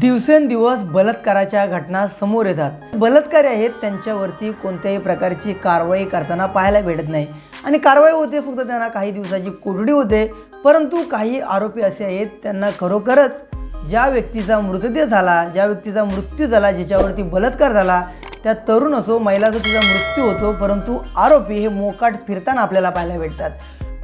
दिवसेंदिवस बलात्काराच्या घटना समोर येतात. बलात्कारी आहेत त्यांच्यावरती कोणत्याही प्रकारची कारवाई करताना पाहायला भेटत नाही. आणि कारवाई होते फक्त त्यांना काही दिवसाची कोरडी होते. परंतु काही आरोपी असे आहेत त्यांना खरोखरच ज्या व्यक्तीचा मृतदेह झाला ज्या व्यक्तीचा मृत्यू झाला ज्याच्यावरती बलात्कार झाला त्या तरुण असो महिलाचा तिचा मृत्यू होतो परंतु आरोपी हे मोकाट फिरताना आपल्याला पाहायला भेटतात.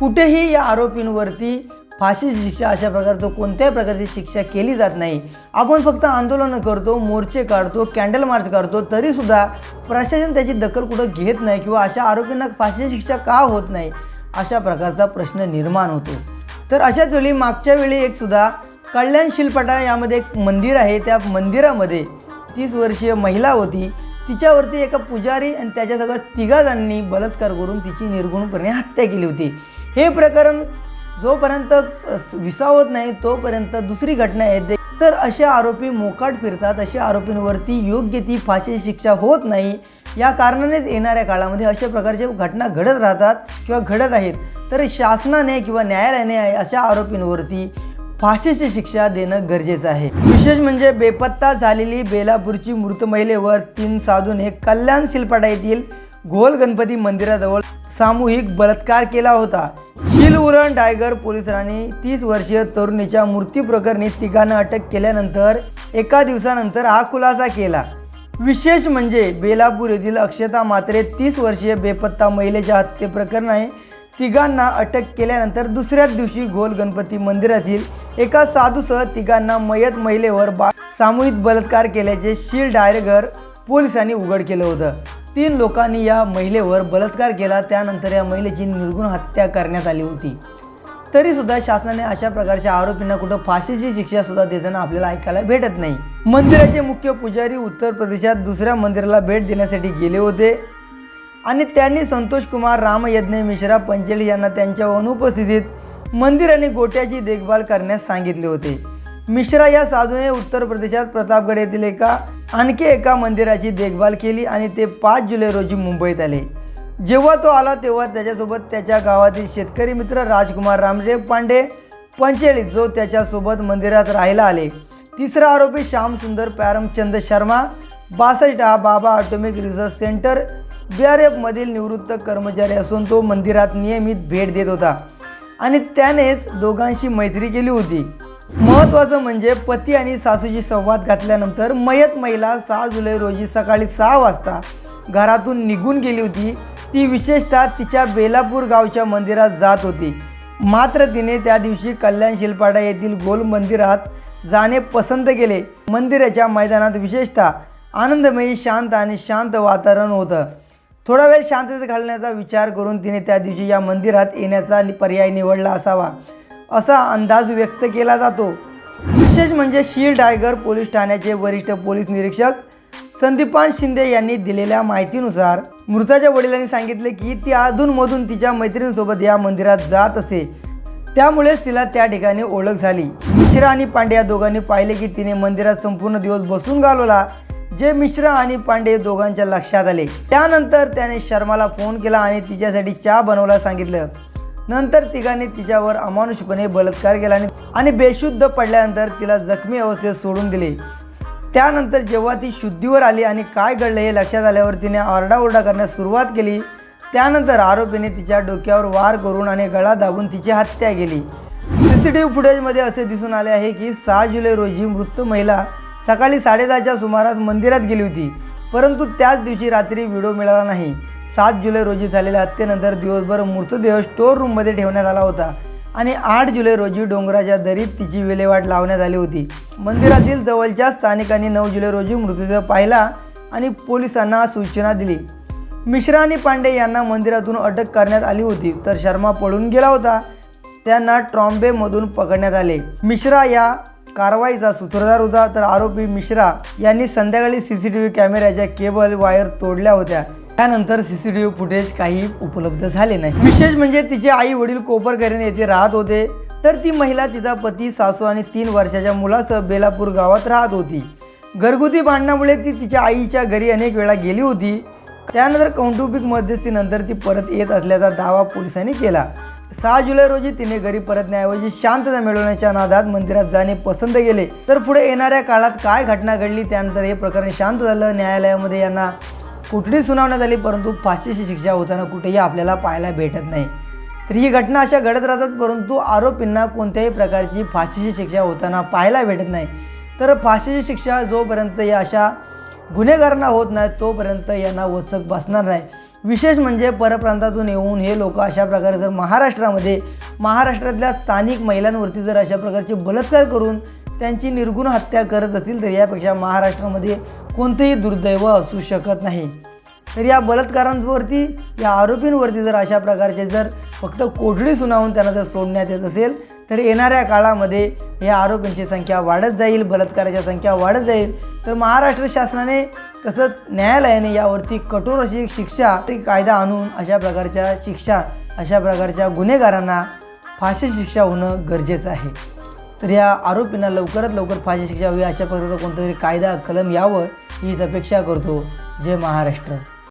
कुठेही या आरोपींवरती फाशीची शिक्षा अशा प्रकारचं कोणत्याही प्रकारची शिक्षा केली जात नाही. आपण फक्त आंदोलनं करतो मोर्चे काढतो कॅन्डल मार्च करतो तरीसुद्धा प्रशासन त्याची दखल कुठं घेत नाही किंवा अशा आरोपींना फाशीची शिक्षा का होत नाही अशा प्रकारचा प्रश्न निर्माण होतो. तर अशाच वेळी मागच्या वेळी एक सुद्धा कल्याण शिलपटा यामध्ये एक मंदिर आहे. त्या मंदिरामध्ये तीस वर्षीय महिला होती. तिच्यावरती एका पुजारी आणि त्याच्या सगळ्या तिघा जणांनी बलात्कार करून तिची निर्गुणपणे हत्या केली होती. हे प्रकरण जोपर्यंत विसावत नाही तोपर्यंत दुसरी घटना येते. तर असे आरोपी मोकाट फिरतात अशा आरोपींवरती योग्य ती फाशीची शिक्षा होत नाही. या कारणानेच येणाऱ्या काळामध्ये अशा प्रकारच्या घटना घडत राहतात किंवा घडत आहेत. तर शासनाने किंवा न्यायालयाने अशा आरोपींवरती फाशीची शिक्षा देणं गरजेचं आहे. विशेष म्हणजे बेपत्ता झालेली बेलापूरची मृत महिलेवर तीन साधूने कल्याण शिलपाडा येथील घोल गणपती मंदिराजवळ सामूहिक बलात्कार केला होता. शिलउरण डायगर पोलिसांनी तीस वर्षीय तरुणीच्या मृत्यू प्रकरणी तिघांना अटक केल्यानंतर एका दिवसानंतर हा खुलासा केला. विशेष म्हणजे बेलापूर येथील अक्षता मात्रे तीस वर्षीय बेपत्ता महिलेच्या हत्येप्रकरणाने तिघांना अटक केल्यानंतर दुसऱ्याच दिवशी गोल गणपती मंदिरातील एका साधूसह तिघांना मयत महिलेवर बा सामूहिक बलात्कार केल्याचे शील डायरेगर पोलिसांनी उघड केलं होतं. तीन लोकांनी या महिलेवर बलात्कार केला. त्यानंतर या महिलेची निर्गुण हत्या करण्यात आली होती. तरीसुद्धा शासनाने अशा प्रकारच्या आरोपींना कुठं फाशीची शिक्षासुद्धा देताना आपल्याला ऐकायला भेटत नाही. मंदिराचे मुख्य पुजारी उत्तर प्रदेशात दुसऱ्या मंदिराला भेट देण्यासाठी गेले होते. आणि त्यांनी संतोष कुमार रामयज्ञ मिश्रा पंचेली यांना त्यांच्या अनुपस्थितीत मंदिर आणि गोट्याची देखभाल करण्यास सांगितले होते. मिश्रा या साधूने उत्तर प्रदेशात प्रतापगड येथील एका आणखी एका मंदिराची देखभाल केली आणि ते पाच जुलै रोजी मुंबईत आले. जेव्हा तो आला तेव्हा त्याच्यासोबत त्याच्या गावातील शेतकरी मित्र राजकुमार रामदेव पांडे पंचेळी जो त्याच्यासोबत मंदिरात राहायला आले. तिसरा आरोपी श्यामसुंदर प्यारमचंद शर्मा बासष्ट हा Baba atomic research centre B R एफमधील निवृत्त कर्मचारी असून तो मंदिरात नियमित भेट देत होता. आणि त्यानेच दोघांशी मैत्री केली होती. महत्त्वाचं म्हणजे पती आणि सासूशी संवाद घातल्यानंतर मयत महिला सहा जुलै रोजी सकाळी सहा वाजता घरातून निघून गेली होती. ती विशेषतः तिच्या बेलापूर गावच्या मंदिरात जात होती. मात्र तिने त्या दिवशी कल्याण शिलपाडा येथील गोल मंदिरात जाणे पसंत केले. मंदिराच्या मैदानात विशेषतः आनंदमयी शांत आणि शांत वातावरण होतं. थोडा वेळ शांततेत घालण्याचा विचार करून तिने त्या दिवशी या मंदिरात येण्याचा पर्याय निवडला असावा. असा अंदाज व्यक्त केला जातो. विशेष म्हणजे शीर टायगर पोलीस ठाण्याचे वरिष्ठ पोलीस निरीक्षक संदीपान शिंदे यांनी दिलेल्या माहितीनुसार मृताच्या वडिलांनी सांगितले की ती अधूनमधून तिच्या मैत्रिणीसोबत या मंदिरात जात असे. त्यामुळेच तिला त्या ठिकाणी ओळख झाली. मिश्रा आणि पांडे या दोघांनी पाहिले की तिने मंदिरात संपूर्ण दिवस बसून घालवला जे मिश्रा आणि पांडे दोघांच्या लक्षात आले. त्यानंतर त्याने शर्माला फोन केला आणि तिच्यासाठी चहा बनवला सांगितलं. नंतर तिघांनी तिच्यावर अमानुषपणे बलात्कार केला आणि आणि बेशुद्ध पडल्यानंतर तिला जखमी अवस्थेत सोडून दिले. त्यानंतर जेव्हा ती शुद्धीवर आली आणि काय घडलं हे लक्षात आल्यावर तिने आरडाओरडा करण्यास सुरुवात केली. त्यानंतर आरोपीने तिच्या डोक्यावर वार करून आणि गळा दाबून तिची हत्या केली. सी सी टी व्ही फुटेजमध्ये असे दिसून आले आहे की सहा जुलै रोजी मृत महिला सकाळी साडेदहाच्या सुमारास मंदिरात गेली होती. परंतु त्याच दिवशी रात्री व्हिडिओ मिळाला नाही. सात जुलै रोजी झालेल्या हत्येनंतर दिवसभर मृतदेह स्टोअर रूममध्ये ठेवण्यात आला होता. आणि आठ जुलै रोजी डोंगराच्या दरीत तिची विल्हेवाट लावण्यात आली होती. मंदिरातील जवळच्या स्थानिकांनी नऊ जुलै रोजी मृतदेह पाहिला आणि पोलिसांना सूचना दिली. मिश्रा आणि पांडे यांना मंदिरातून अटक करण्यात आली होती तर शर्मा पळून गेला होता. त्यांना ट्रॉम्बेमधून पकडण्यात आले. मिश्रा या कारवाईचा सूत्रधार होता तर आरोपी मिश्रा यांनी संध्याकाळी सी सी टी व्ही कॅमेऱ्याच्या केबल वायर तोडल्या होत्या. त्यानंतर C C T V footage काही उपलब्ध झाले नाही. विशेष म्हणजे तिचे आई वडील कोपरकरण येथे राहत होते तर ती महिला तिचा पती सासू आणि तीन वर्षाच्या मुलासह बेलापूर गावात राहत होती. घरगुती भांडणामुळे ती तिच्या आईच्या घरी अनेक वेळा गेली होती. त्यानंतर कौटुंबिक मध्यस्थीनंतर ती परत येत असल्याचा दावा पोलिसांनी केला. सहा जुलै रोजी तिने घरी परतण्याऐवजी शांतता मिळवण्याच्या नादात मंदिरात जाणे पसंत केले. तर पुढे येणाऱ्या काळात काय घटना घडली त्यानंतर हे प्रकरण शांत झालं. न्यायालयामध्ये यांना कुठली सुनावण्यात आली परंतु फाशीची शिक्षा होताना कुठेही आपल्याला पाहायला भेटत नाही. तर ही घटना अशा घडत राहतात परंतु आरोपींना कोणत्याही प्रकारची फाशीची शिक्षा होताना पाहायला भेटत नाही. तर फाशीची शिक्षा जोपर्यंत या अशा गुन्हेगारांना होत नाही तोपर्यंत यांना वचक बसणार नाही. विशेष म्हणजे परप्रांतातून येऊन हे लोक अशा प्रकारे जर महाराष्ट्रामध्ये महाराष्ट्रातल्या स्थानिक महिलांवरती जर अशा प्रकारचे बलात्कार करून त्यांची निर्गुण हत्या करत असतील तर यापेक्षा महाराष्ट्रामध्ये कोणतेही दुर्दैव असू शकत नाही. तर या बलात्कारांवरती या आरोपींवरती जर अशा प्रकारचे जर फक्त कोठडी सुनावून त्यांना जर सोडण्यात येत असेल तर येणाऱ्या काळामध्ये या आरोपींची संख्या वाढत जाईल बलात्काराची संख्या वाढत जाईल. तर महाराष्ट्र शासनाने तसंच न्यायालयाने यावरती कठोर अशी शिक्षा कायदा आणून अशा प्रकारच्या शिक्षा अशा प्रकारच्या गुन्हेगारांना फाशी शिक्षा होणं गरजेचं आहे. तर या आरोपींना लवकरात लवकर फाशी शिक्षा हवी अशा प्रकारचा कोणतातरी कायदा कलम यावं हीच अपेक्षा करतो. जय महाराष्ट्र.